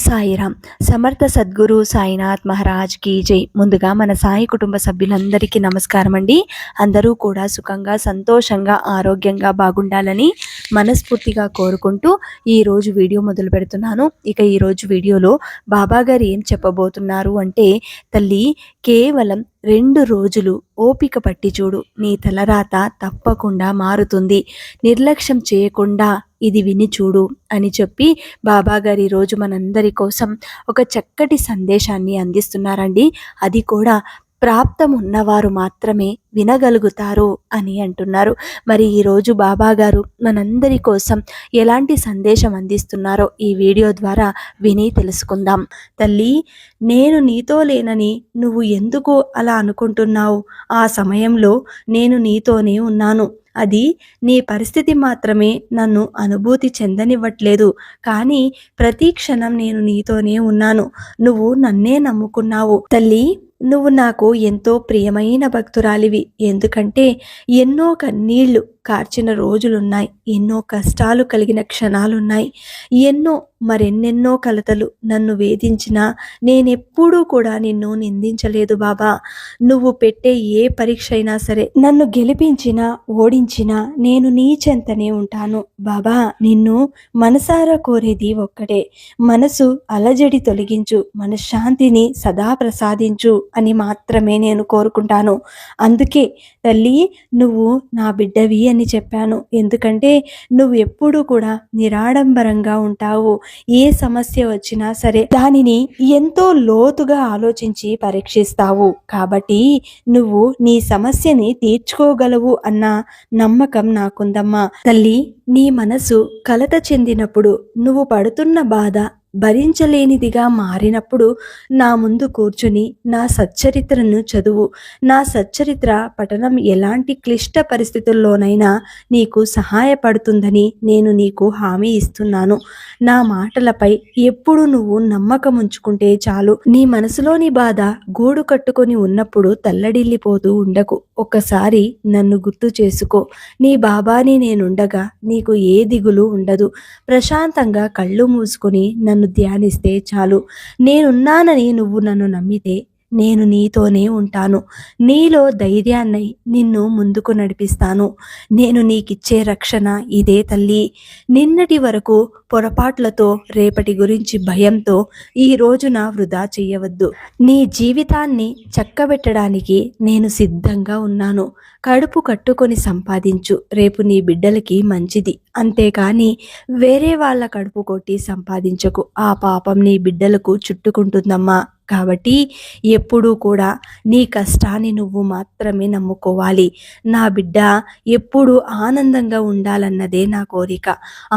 సాయిరామ్ సమర్థ సద్గురు సాయినాథ్ మహారాజ్ కీ జై. ముందుగా మన సాయి కుటుంబ సభ్యులందరికీ నమస్కారం అండి అందరూ కూడా సుఖంగా సంతోషంగా ఆరోగ్యంగా బాగుండాలని మనస్ఫూర్తిగా కోరుకుంటూ ఈరోజు వీడియో మొదలు పెడుతున్నాను. ఇక ఈరోజు వీడియోలో బాబా గారు ఏం చెప్పబోతున్నారు అంటే తల్లి కేవలం రెండు రోజులు ఓపిక పట్టి చూడు నీ తలరాత తప్పకుండా మారుతుంది. నిర్లక్ష్యం చేయకుండా ఇది విని చూడు అని చెప్పి బాబాగారు ఈరోజు మనందరి కోసం ఒక చక్కటి సందేశాన్ని అందిస్తున్నారండి. అది కూడా ప్రాప్తం ఉన్నవారు మాత్రమే వినగలుగుతారు అని అంటున్నారు. మరి ఈరోజు బాబా గారు మనందరి కోసం ఎలాంటి సందేశం అందిస్తున్నారో ఈ వీడియో ద్వారా విని తెలుసుకుందాం. తల్లి నేను నీతో లేనని నువ్వు ఎందుకు అలా అనుకుంటున్నావు? ఆ సమయంలో నేను నీతోనే ఉన్నాను. అది నీ పరిస్థితి మాత్రమే నన్ను అనుభూతి చెందనివ్వట్లేదు. కానీ ప్రతి క్షణం నేను నీతోనే ఉన్నాను. నువ్వు నన్నే నమ్ముకున్నావు. తల్లి నువ్వు నాకు ఎంతో ప్రియమైన భక్తురాలివి. ఎందుకంటే ఎన్నో కన్నీళ్ళు కార్చిన రోజులున్నాయి. ఎన్నో కష్టాలు కలిగిన క్షణాలున్నాయి. ఎన్నో మరెన్నెన్నో కలతలు నన్ను వేధించినా నేనెప్పుడూ కూడా నిన్ను నిందించలేదు బాబా. నువ్వు పెట్టే ఏ పరీక్ష అయినా సరే నన్ను గెలిపించినా ఓడించినా నేను నీ చెంతనే ఉంటాను బాబా. నిన్ను మనసారా కోరేది ఒక్కటే. మనసు అలజడి తొలగించు మనశ్శాంతిని సదా ప్రసాదించు అని మాత్రమే నేను కోరుకుంటాను. అందుకే తల్లి నువ్వు నా బిడ్డవి అని చెప్పాను. ఎందుకంటే నువ్వు ఎప్పుడూ కూడా నిరాడంబరంగా ఉంటావు. ఏ సమస్య వచ్చినా సరే దానిని ఎంతో లోతుగా ఆలోచించి పరీక్షిస్తావు. కాబట్టి నువ్వు నీ సమస్యని తీర్చుకోగలవు అన్న నమ్మకం నాకుందమ్మా. తల్లి నీ మనసు కలత చెందినప్పుడు నువ్వు పడుతున్న బాధ భరించలేనిదిగా మారినప్పుడు నా ముందు కూర్చుని నా సచ్చరిత్రను చదువు. నా సచ్చరిత్ర పఠనం ఎలాంటి క్లిష్ట పరిస్థితుల్లోనైనా నీకు సహాయపడుతుందని నేను నీకు హామీ ఇస్తున్నాను. నా మాటలపై ఎప్పుడు నువ్వు నమ్మకం ఉంచుకుంటే చాలు. నీ మనసులోని బాధ గూడు కట్టుకొని ఉన్నప్పుడు తల్లడిల్లిపోతూ ఉండకు. ఒక్కసారి నన్ను గుర్తు చేసుకో. నీ బాబాని నేనుండగా నీకు ఏ దిగులు ఉండదు. ప్రశాంతంగా కళ్ళు మూసుకొని నన్ను ధ్యానిస్తే చాలు. నేనున్నానని నువ్వు నన్ను నమ్మితే నేను నీతోనే ఉంటాను. నీలో ధైర్యాన్ని నిన్ను ముందుకు నడిపిస్తాను. నేను నీకిచ్చే రక్షణ ఇదే తల్లి. నిన్నటి వరకు పొరపాట్లతో రేపటి గురించి భయంతో ఈ రోజున వృధా చెయ్యవద్దు నీ జీవితాన్ని చక్కబెట్టడానికి నేను సిద్ధంగా ఉన్నాను. కడుపు కట్టుకొని సంపాదించు. రేపు నీ బిడ్డలకి మంచిది. అంతేకాని వేరే వాళ్ళ కడుపు కొట్టి సంపాదించకు. ఆ పాపం నీ బిడ్డలకు చుట్టుకుంటుందమ్మా. కాబట్టి ఎప్పుడూ కూడా నీ కష్టాన్ని నువ్వు మాత్రమే నమ్ముకోవాలి. నా బిడ్డ ఎప్పుడు ఆనందంగా ఉండాలన్నదే నా కోరిక.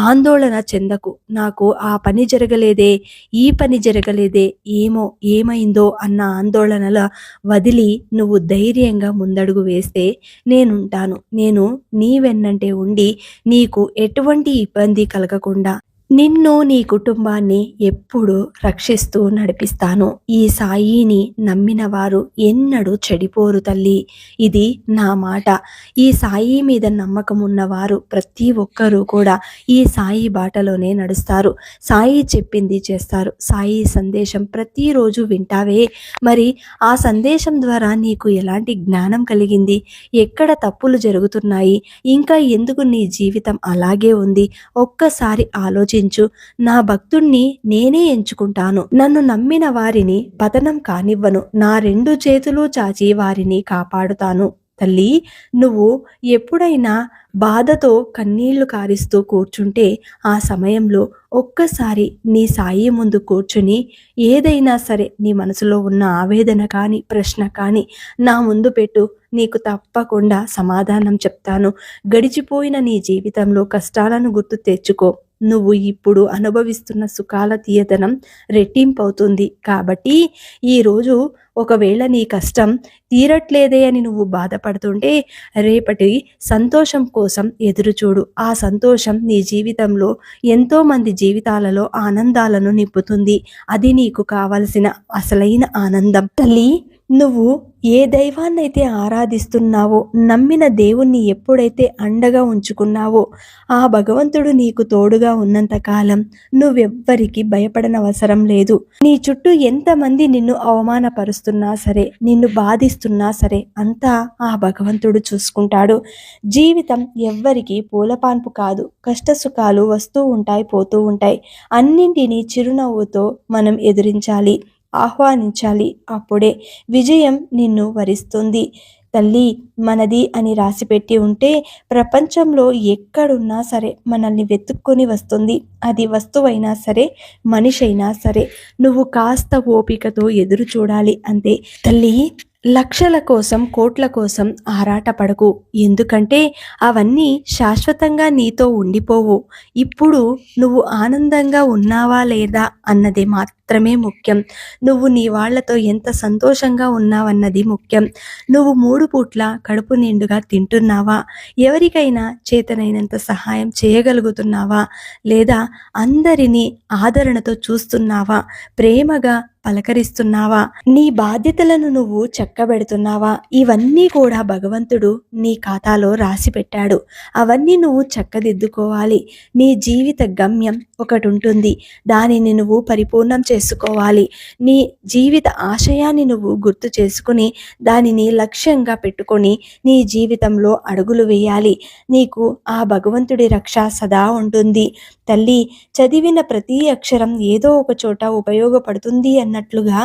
ఆందోళన చెందకు. నాకు ఆ పని జరగలేదే ఈ పని జరగలేదే ఏమో ఏమైందో అన్న ఆందోళనల వదిలి నువ్వు ధైర్యంగా ముందడుగు వేస్తే నేనుంటాను. నేను నీ వెన్నంటే ఉండి నీకు ఎటువంటి ఇబ్బంది కలగకుండా నిన్ను నీ కుటుంబాన్ని ఎప్పుడు రక్షిస్తూ నడిపిస్తాను. ఈ సాయిని నమ్మిన వారు ఎన్నడూ చెడిపోరు తల్లి. ఇది నా మాట. ఈ సాయి మీద నమ్మకం ఉన్నవారు ప్రతి ఒక్కరూ కూడా ఈ సాయి బాటలోనే నడుస్తారు. సాయి చెప్పింది చేస్తారు. సాయి సందేశం ప్రతిరోజు వింటావే. మరి ఆ సందేశం ద్వారా నీకు ఎలాంటి జ్ఞానం కలిగింది? ఎక్కడ తప్పులు జరుగుతున్నాయి? ఇంకా ఎందుకు నీ జీవితం అలాగే ఉంది? ఒక్కసారి ఆలోచించు నా భక్తుణ్ణి నేనే ఎంచుకుంటాను. నన్ను నమ్మిన వారిని పతనం కానివ్వను. నా రెండు చేతులు చాచి వారిని కాపాడుతాను. తల్లి నువ్వు ఎప్పుడైనా బాధతో కన్నీళ్ళు కారిస్తూ కూర్చుంటే ఆ సమయంలో ఒక్కసారి నీ సాయి ముందు కూర్చుని ఏదైనా సరే నీ మనసులో ఉన్న ఆవేదన కానీ ప్రశ్న కానీ నా ముందు పెట్టు. నీకు తప్పకుండా సమాధానం చెప్తాను. గడిచిపోయిన నీ జీవితంలో కష్టాలను గుర్తు తెచ్చుకో. నువ్వు ఇప్పుడు అనుభవిస్తున్న సుఖాల తీయదనం రెట్టింపవుతుంది. కాబట్టి ఈరోజు ఒకవేళ నీ కష్టం తీరట్లేదే అని నువ్వు బాధపడుతుంటే రేపటి సంతోషం కోసం ఎదురుచూడు. ఆ సంతోషం నీ జీవితంలో ఎంతో మంది జీవితాలలో ఆనందాలను నింపుతుంది. అది నీకు కావలసిన అసలైన ఆనందం. తల్లి నువ్వు ఏ దైవాన్నైతే ఆరాధిస్తున్నావో నమ్మిన దేవుణ్ణి ఎప్పుడైతే అండగా ఉంచుకున్నావో ఆ భగవంతుడు నీకు తోడుగా ఉన్నంత కాలం నువ్వెవ్వరికి భయపడనవసరం లేదు. నీ చుట్టూ ఎంతమంది నిన్ను అవమానపరుస్తున్నా సరే నిన్ను బాధిస్తున్నా సరే అంతా ఆ భగవంతుడు చూసుకుంటాడు. జీవితం ఎవ్వరికీ పూలపాన్పు కాదు కష్టసుఖాలు వస్తూ ఉంటాయి పోతూ ఉంటాయి. అన్నింటినీ చిరునవ్వుతో మనం ఎదిరించాలి ఆహ్వానించాలి. అప్పుడే విజయం నిన్ను వరిస్తుంది. తల్లి మనది అని రాసిపెట్టి ఉంటే ప్రపంచంలో ఎక్కడున్నా సరే మనల్ని వెతుక్కొని వస్తుంది. అది వస్తువైనా సరే మనిషి అయినా సరే. నువ్వు కాస్త ఓపికతో ఎదురు చూడాలి అంతే. తల్లి లక్షల కోసం కోట్ల కోసం ఆరాటపడకు. ఎందుకంటే అవన్నీ శాశ్వతంగా నీతో ఉండిపోవు. ఇప్పుడు నువ్వు ఆనందంగా ఉన్నావా లేదా అన్నది మాత్రమే ముఖ్యం. నువ్వు నీ వాళ్ళతో ఎంత సంతోషంగా ఉన్నావన్నది ముఖ్యం. నువ్వు మూడు పూట్ల కడుపు నిండుగా తింటున్నావా? ఎవరికైనా చేతనైనంత సహాయం చేయగలుగుతున్నావా? లేదా అందరినీ ఆదరణతో చూస్తున్నావా? ప్రేమగా పలకరిస్తున్నావా? నీ బాధ్యతలను నువ్వు చక్కబెడుతున్నావా? ఇవన్నీ కూడా భగవంతుడు నీ ఖాతాలో రాసి పెట్టాడు అవన్నీ నువ్వు చక్కదిద్దుకోవాలి. నీ జీవిత గమ్యం ఒకటి ఉంటుంది దానిని నువ్వు పరిపూర్ణం చేసుకోవాలి. నీ జీవిత ఆశయాన్ని నువ్వు గుర్తు చేసుకుని దానిని లక్ష్యంగా పెట్టుకొని నీ జీవితంలో అడుగులు వేయాలి. నీకు ఆ భగవంతుడి రక్ష సదా ఉంటుంది. తల్లి చదివిన ప్రతి అక్షరం ఏదో ఒక చోట ఉపయోగపడుతుంది అన్నట్లుగా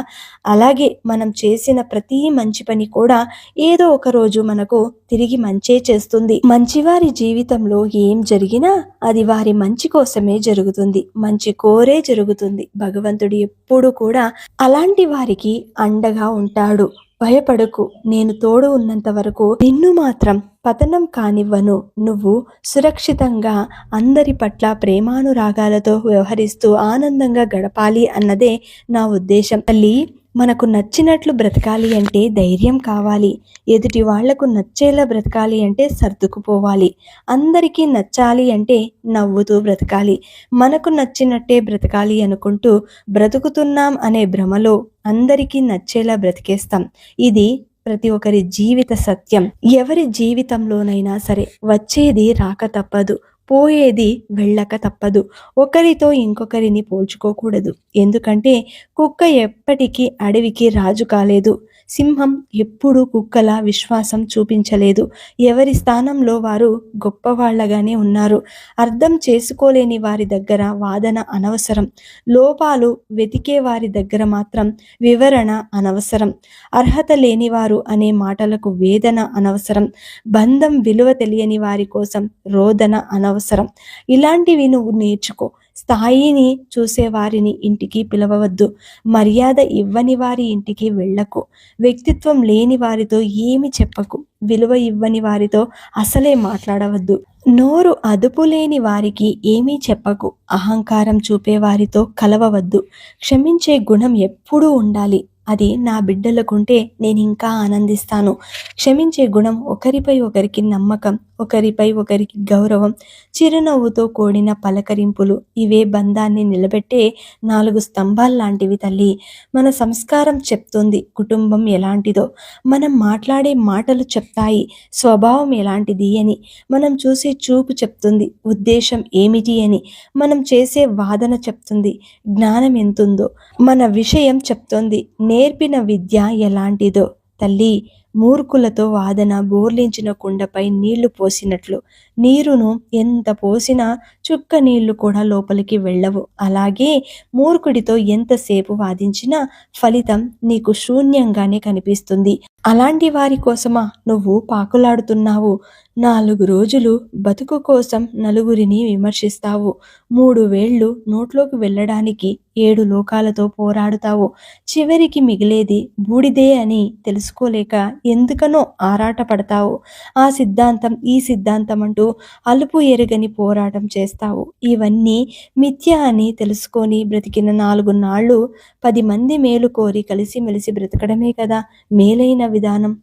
అలాగే మనం చేసిన ప్రతి మంచి పని కూడా ఏదో ఒక రోజు మనకు తిరిగి మంచే చేస్తుంది. మంచివారి జీవితంలో ఏం జరిగినా అది వారి మంచి కోసమే జరుగుతుంది. మంచి కోరే జరుగుతుంది. భగవంతుడు ఎప్పుడు కూడా అలాంటి వారికి అండగా ఉంటాడు. భయపడకు. నేను తోడు ఉన్నంత వరకు నిన్ను మాత్రం పతనం కానివ్వను. నువ్వు సురక్షితంగా అందరి పట్ల ప్రేమానురాగాలతో వ్యవహరిస్తూ ఆనందంగా గడపాలి అన్నదే నా ఉద్దేశం. తల్లి మనకు నచ్చినట్లు బ్రతకాలి అంటే ధైర్యం కావాలి. ఎదుటి వాళ్ళకు నచ్చేలా బ్రతకాలి అంటే సర్దుకుపోవాలి. అందరికీ నచ్చాలి అంటే నవ్వుతూ బ్రతకాలి. మనకు నచ్చినట్టే బ్రతకాలి అనుకుంటూ బ్రతుకుతున్నాం అనే భ్రమలో అందరికీ నచ్చేలా బ్రతికేస్తాం. ఇది ప్రతి ఒక్కరి జీవిత సత్యం. ఎవరి జీవితంలోనైనా సరే వచ్చేది రాక తప్పదు పోయేది వెళ్ళక తప్పదు. ఒకరితో ఇంకొకరిని పోల్చుకోకూడదు. ఎందుకంటే కుక్క ఎప్పటికీ అడవికి రాజు కాలేదు. సింహం ఎప్పుడూ కుక్కల విశ్వాసం చూపించలేదు. ఎవరి స్థానంలో వారు గొప్పవాళ్ళగానే ఉన్నారు. అర్థం చేసుకోలేని వారి దగ్గర వాదన అనవసరం. లోపాలు వెతికే వారి దగ్గర మాత్రం వివరణ అనవసరం. అర్హత లేనివారు అనే మాటలకు వేదన అనవసరం. బంధం విలువ తెలియని వారి కోసం రోదన అనవసరం. ఇలాంటివి నువ్వు నేర్చుకో. స్థాయిని చూసేవారిని ఇంటికి పిలవవద్దు. మర్యాద ఇవ్వని వారి ఇంటికి వెళ్ళకు. వ్యక్తిత్వం లేని వారితో ఏమి చెప్పకు. విలువ ఇవ్వని వారితో అసలే మాట్లాడవద్దు. నోరు అదుపు లేని వారికి ఏమీ చెప్పకు. అహంకారం చూపేవారితో కలవవద్దు. క్షమించే గుణం ఎప్పుడూ ఉండాలి. అది నా బిడ్డలకుంటే నేను ఇంకా ఆనందిస్తాను. క్షమించే గుణం ఒకరిపై ఒకరికి నమ్మకం. ఒకరిపై ఒకరికి గౌరవం చిరునవ్వుతో కూడిన పలకరింపులు. ఇవే బంధాన్ని నిలబెట్టే నాలుగు స్తంభాల్లాంటివి తల్లి. మన సంస్కారం చెప్తుంది కుటుంబం ఎలాంటిదో. మనం మాట్లాడే మాటలు చెప్తాయి స్వభావం ఎలాంటిది అని. మనం చూసే చూపు చెప్తుంది ఉద్దేశం ఏమిటి అని. మనం చేసే వాదన చెప్తుంది జ్ఞానం ఎంతుందో. మన విషయం చెప్తుంది నేర్పిన విద్య ఎలాంటిదో తల్లి. మూర్ఖులతో వాదన బోర్లించిన కుండపై నీళ్ళు పోసినట్లు. నీరును ఎంత పోసినా చుక్క నీళ్ళు కూడా లోపలికి వెళ్ళవు. అలాగే మూర్ఖుడితో ఎంతసేపు వాదించినా ఫలితం నీకు శూన్యంగానే కనిపిస్తుంది. అలాంటి వారి కోసమా నువ్వు పాకులాడుతున్నావు? నాలుగు రోజులు బతుకు కోసం నలుగురిని విమర్శిస్తావు. మూడు వేళ్ళు నోట్లోకి వెళ్ళడానికి ఏడు లోకాలతో పోరాడుతావు. చివరికి మిగిలేది బూడిదే అని తెలుసుకోలేక ఎందుకనో ఆరాటపడతావు. ఆ సిద్ధాంతం ఈ సిద్ధాంతం అంటూ అలుపు ఎరగని పోరాటం చేస్తావు. ఇవన్నీ మిథ్య అని తెలుసుకొని బ్రతికిన నాలుగు నాళ్ళు పది మంది మేలు కోరి కలిసిమెలిసి బ్రతకడమే కదా మేలైన విధానం.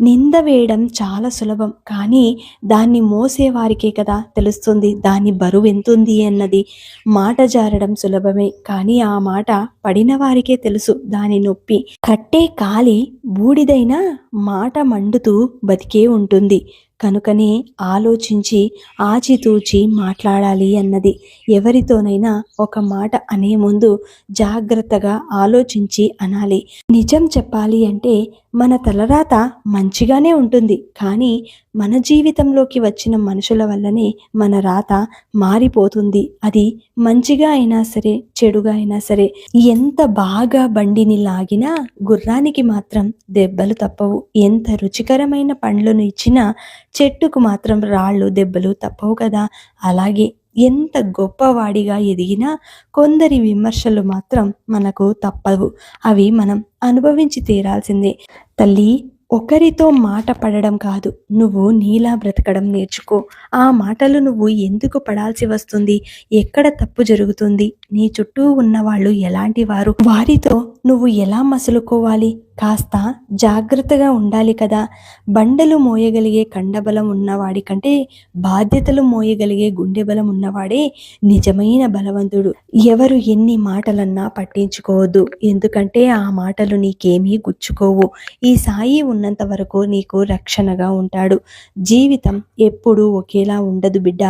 నింద వేయడం చాలా సులభం. కానీ దాన్ని మోసేవారికే కదా తెలుస్తుంది. దాని బరువు ఎంతుంది అన్నది. మాట జారడం సులభమే. కానీ ఆ మాట పడిన వారికే తెలుసు. దాని నొప్పి. కట్టే కాలి బూడిదైనా మాట మండుతూ బతికే ఉంటుంది. కనుకనే ఆలోచించి ఆచితూచి మాట్లాడాలి అన్నది. ఎవరితోనైనా ఒక మాట అనే ముందు జాగ్రత్తగా ఆలోచించి అనాలి. నిజం చెప్పాలి అంటే మన తలరాత మంచిగానే ఉంటుంది కానీ మన జీవితంలోకి వచ్చిన మనుషుల వల్లనే మన రాత మారిపోతుంది. అది మంచిగా అయినా సరే చెడుగా అయినా సరే ఎంత బాగా బండిని లాగినా గుర్రానికి మాత్రం దెబ్బలు తప్పవు. ఎంత రుచికరమైన పండ్లను ఇచ్చినా చెట్టుకు మాత్రం రాళ్ళు దెబ్బలు తప్పవు కదా. అలాగే ఎంత గొప్పవాడిగా ఎదిగినా కొందరి విమర్శలు మాత్రం మనకు తప్పవు. అవి మనం అనుభవించి తీరాల్సిందే. తల్లి ఒకరితో మాట పడడం కాదు. నువ్వు నీలా బ్రతకడం నేర్చుకో. ఆ మాటలు నువ్వు ఎందుకు పడాల్సి వస్తుంది? ఎక్కడ తప్పు జరుగుతుంది? నీ చుట్టూ ఉన్న వాళ్ళు ఎలాంటి వారు? వారితో నువ్వు ఎలా మసులుకోవాలి? కాస్త జాగ్రత్తగా ఉండాలి కదా. బండలు మోయగలిగే కండబలం ఉన్నవాడి కంటే బాధ్యతలు మోయగలిగే గుండె బలం ఉన్నవాడే నిజమైన బలవంతుడు. ఎవరు ఎన్ని మాటలన్నా పట్టించుకోవద్దు. ఎందుకంటే ఆ మాటలు నీకేమీ గుచ్చుకోవు. ఈ సాయి ఉన్నంత వరకు నీకు రక్షణగా ఉంటాడు. జీవితం ఎప్పుడూ ఒకేలా ఉండదు బిడ్డ.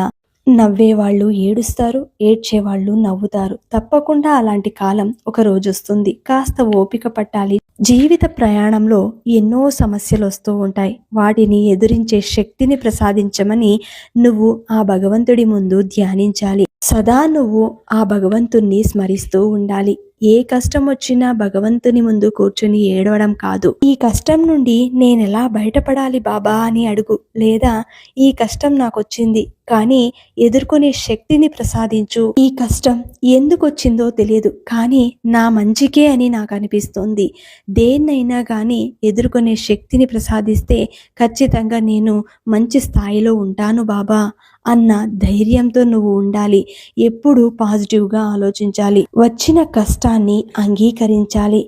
నవ్వేవాళ్ళు ఏడుస్తారు ఏడ్చేవాళ్ళు నవ్వుతారు. తప్పకుండా అలాంటి కాలం ఒక రోజు వస్తుంది. కాస్త ఓపిక పట్టాలి. జీవిత ప్రయాణంలో ఎన్నో సమస్యలు వస్తూ ఉంటాయి. వాటిని ఎదురించే శక్తిని ప్రసాదించమని నువ్వు ఆ భగవంతుడి ముందు ధ్యానించాలి. సదా నువ్వు ఆ భగవంతుణ్ణి స్మరిస్తూ ఉండాలి. ఏ కష్టం వచ్చినా భగవంతుని ముందు కూర్చుని ఏడవడం కాదు. ఈ కష్టం నుండి నేను ఎలా బయటపడాలి బాబా అని అడుగు. లేదా ఈ కష్టం నాకు వచ్చింది కానీ ఎదుర్కొనే శక్తిని ప్రసాదించు. ఈ కష్టం ఎందుకు వచ్చిందో తెలియదు కానీ నా మంచికే అని నాకు అనిపిస్తోంది దేన్నైనా కానీ ఎదుర్కొనే శక్తిని ప్రసాదిస్తే ఖచ్చితంగా నేను మంచి స్థాయిలో ఉంటాను బాబా అన్న ధైర్యంతో నువ్వు ఉండాలి. ఎప్పుడు పాజిటివ్గా ఆలోచించాలి. వచ్చిన కష్టం కష్టాన్ని అంగీకరించాలి.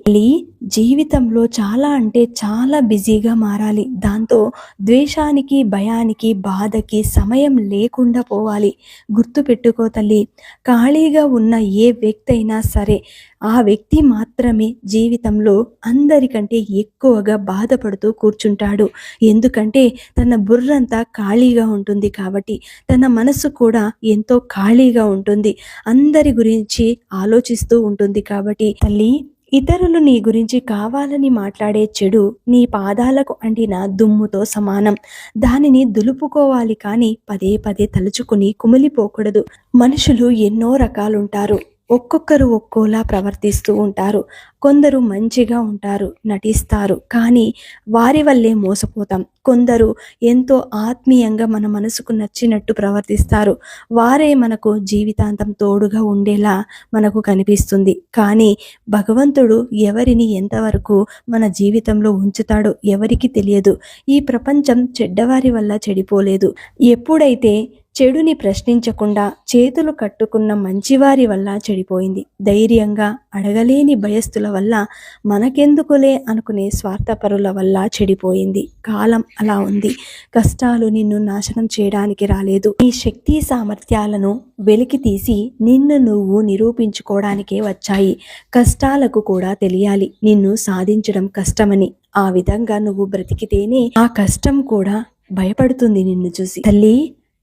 జీవితంలో చాలా అంటే చాలా బిజీగా మారాలి. దాంతో ద్వేషానికి భయానికి బాధకి సమయం లేకుండా పోవాలి. గుర్తు పెట్టుకో తల్లి ఖాళీగా ఉన్న ఏ వ్యక్తి అయినా సరే ఆ వ్యక్తి మాత్రమే జీవితంలో అందరికంటే ఎక్కువగా బాధపడుతూ కూర్చుంటాడు. ఎందుకంటే తన బుర్రంతా ఖాళీగా ఉంటుంది కాబట్టి తన మనసు కూడా ఎంతో ఖాళీగా ఉంటుంది. అందరి గురించి ఆలోచిస్తూ ఉంటుంది కాబట్టి తల్లి ఇతరులు నీ గురించి కావాలని మాట్లాడే చెడు నీ పాదాలకు అంటిన దుమ్ముతో సమానం. దానిని దులుపుకోవాలి కానీ పదే పదే తలుచుకుని కుమిలిపోకూడదు. మనుషులు ఎన్నో రకాలుంటారు. ఒక్కొక్కరు ఒక్కోలా ప్రవర్తిస్తూ ఉంటారు. కొందరు మంచిగా ఉంటారు నటిస్తారు. కానీ వారి వల్లే మోసపోతాం. కొందరు ఎంతో ఆత్మీయంగా మన మనసుకు నచ్చినట్టు ప్రవర్తిస్తారు. వారే మనకు జీవితాంతం తోడుగా ఉండేలా మనకు కనిపిస్తుంది. కానీ భగవంతుడు ఎవరిని ఎంతవరకు మన జీవితంలో ఉంచుతాడో ఎవరికి తెలియదు. ఈ ప్రపంచం చెడ్డవారి వల్ల చెడిపోలేదు. ఎప్పుడైతే చెడుని ప్రశ్నించకుండా చేతులు కట్టుకున్న మంచివారి వల్ల చెడిపోయింది. ధైర్యంగా అడగలేని భయస్థుల వల్ల మనకెందుకులే అనుకునే స్వార్థపరుల వల్ల చెడిపోయింది. కాలం అలా ఉంది. కష్టాలు నిన్ను నాశనం చేయడానికి రాలేదు. నీ శక్తి సామర్థ్యాలను వెలికి తీసి నిన్ను నువ్వు నిరూపించుకోవడానికే వచ్చాయి. కష్టాలకు కూడా తెలియాలి. నిన్ను సాధించడం కష్టమని. ఆ విధంగా నువ్వు బ్రతికితేనే ఆ కష్టం కూడా భయపడుతుంది నిన్ను చూసి. తల్లి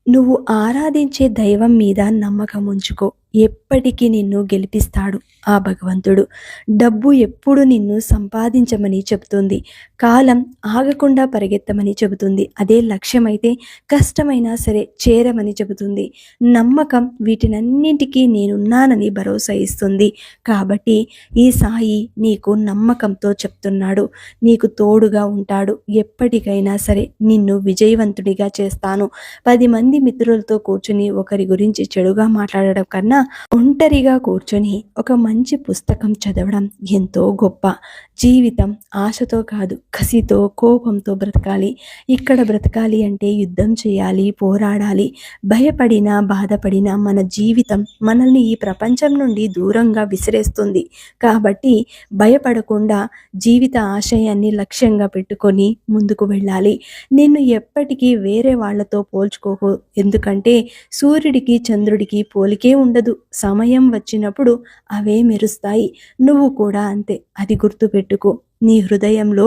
నువ్వు ఆరాధించే దైవం మీద నమ్మకం ఉంచుకో ఎప్పటికీ నిన్ను గెలిపిస్తాడు ఆ భగవంతుడు. డబ్బు ఎప్పుడు నిన్ను సంపాదించమని చెబుతుంది. కాలం ఆగకుండా పరిగెత్తమని చెబుతుంది. అదే లక్ష్యమైతే కష్టమైనా సరే చేరమని చెబుతుంది. నమ్మకం వీటినన్నింటికీ నేనున్నానని భరోసా ఇస్తుంది. కాబట్టి ఈ సాయి నీకు నమ్మకంతో చెప్తున్నాడు. నీకు తోడుగా ఉంటాడు. ఎప్పటికైనా సరే నిన్ను విజయవంతుడిగా చేస్తాను. పది మంది మిత్రులతో కూర్చుని ఒకరి గురించి చెడుగా మాట్లాడడం కన్నా ఒంటరిగా కూర్చొని ఒక మంచి పుస్తకం చదవడం ఎంతో గొప్ప. జీవితం ఆశతో కాదు కసితో కోపంతో బ్రతకాలి. ఇక్కడ బ్రతకాలి అంటే యుద్ధం చేయాలి పోరాడాలి. భయపడినా బాధపడినా మన జీవితం మనల్ని ఈ ప్రపంచం నుండి దూరంగా విసిరేస్తుంది. కాబట్టి భయపడకుండా జీవిత ఆశయాన్ని లక్ష్యంగా పెట్టుకొని ముందుకు వెళ్ళాలి. నిన్ను ఎప్పటికీ వేరే వాళ్ళతో పోల్చుకోకు. ఎందుకంటే సూర్యుడికి చంద్రుడికి పోలికే ఉండదు. సమయం వచ్చినప్పుడు అవే మెరుస్తాయి. నువ్వు కూడా అంతే. అది గుర్తుపెట్టుకో. నీ హృదయంలో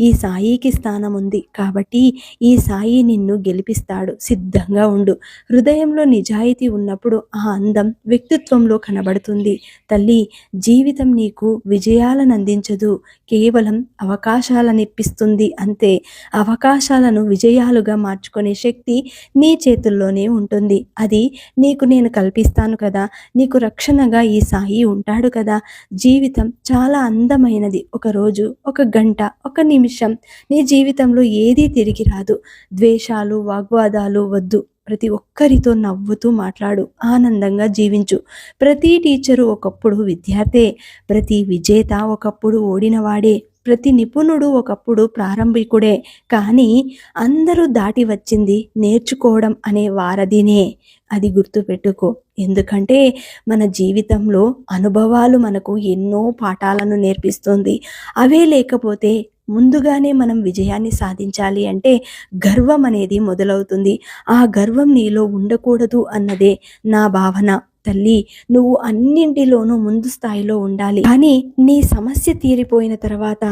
ఈ సాయికి స్థానం ఉంది కాబట్టి ఈ సాయి నిన్ను గెలిపిస్తాడు. సిద్ధంగా ఉండు. హృదయంలో నిజాయితీ ఉన్నప్పుడు ఆ అందం వ్యక్తిత్వంలో కనబడుతుంది. తల్లి జీవితం నీకు విజయాలను అందించదు. కేవలం అవకాశాలను ఇప్పిస్తుంది అంతే. అవకాశాలను విజయాలుగా మార్చుకునే శక్తి నీ చేతుల్లోనే ఉంటుంది. అది నీకు నేను కల్పిస్తాను కదా. నీకు రక్షణగా ఈ సాయి ఉంటాడు కదా. జీవితం చాలా అందమైనది. ఒకరోజు ఒక గంట ఒక నిమిషం నీ జీవితంలో ఏదీ తిరిగి రాదు. ద్వేషాలు వాగ్వాదాలు వద్దు. ప్రతి ఒక్కరితో నవ్వుతూ మాట్లాడు. ఆనందంగా జీవించు. ప్రతి టీచరు ఒకప్పుడు విద్యార్థే. ప్రతి విజేత ఒకప్పుడు ఓడినవాడే. ప్రతి నిపుణుడు ఒకప్పుడు ప్రారంభికుడే కానీ అందరూ దాటి వచ్చింది నేర్చుకోవడం అనే వారధినే. అది గుర్తుపెట్టుకో. ఎందుకంటే మన జీవితంలో అనుభవాలు మనకు ఎన్నో పాఠాలను నేర్పిస్తుంది. అవే లేకపోతే ముందుగానే మనం విజయాన్ని సాధించాలి అంటే గర్వం అనేది మొదలవుతుంది. ఆ గర్వం నీలో ఉండకూడదు అన్నదే నా భావన. తల్లి నువ్వు అన్నింటిలోనూ ముందు స్థాయిలో ఉండాలి. కానీ నీ సమస్య తీరిపోయిన తర్వాత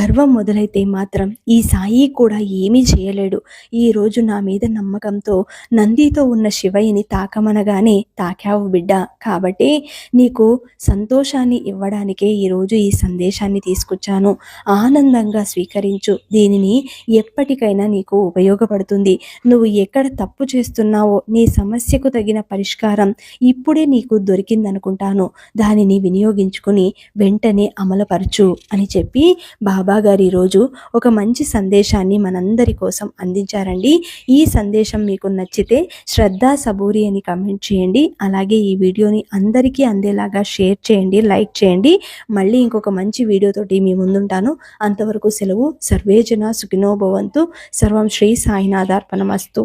గర్వం మొదలైతే మాత్రం ఈ సాయి కూడా ఏమీ చేయలేడు. ఈ రోజు నా మీద నమ్మకంతో నందితో ఉన్న శివయ్యని తాకమనగానే తాకావు బిడ్డ. కాబట్టి నీకు సంతోషాన్ని ఇవ్వడానికే ఈరోజు ఈ సందేశాన్ని తీసుకొచ్చాను. ఆనందంగా స్వీకరించు. దీనిని ఎప్పటికైనా నీకు ఉపయోగపడుతుంది. నువ్వు ఎక్కడ తప్పు చేస్తున్నావో నీ సమస్యకు తగిన పరిష్కారం ఇప్పుడు అప్పుడే నీకు దొరికిందనుకుంటాను. దానిని వినియోగించుకుని వెంటనే అమలుపరచు అని చెప్పి బాబా గారు ఈరోజు ఒక మంచి సందేశాన్ని మనందరి కోసం అందించారండి. ఈ సందేశం మీకు నచ్చితే శ్రద్ధ సబూరి అని కమెంట్ చేయండి. అలాగే ఈ వీడియోని అందరికీ అందేలాగా షేర్ చేయండి లైక్ చేయండి. మళ్ళీ ఇంకొక మంచి వీడియోతోటి మీ ముందుంటాను. అంతవరకు సెలవు. సర్వేజన సుఖినోభవంతు సర్వం శ్రీ సాయినాథార్పణమస్తు.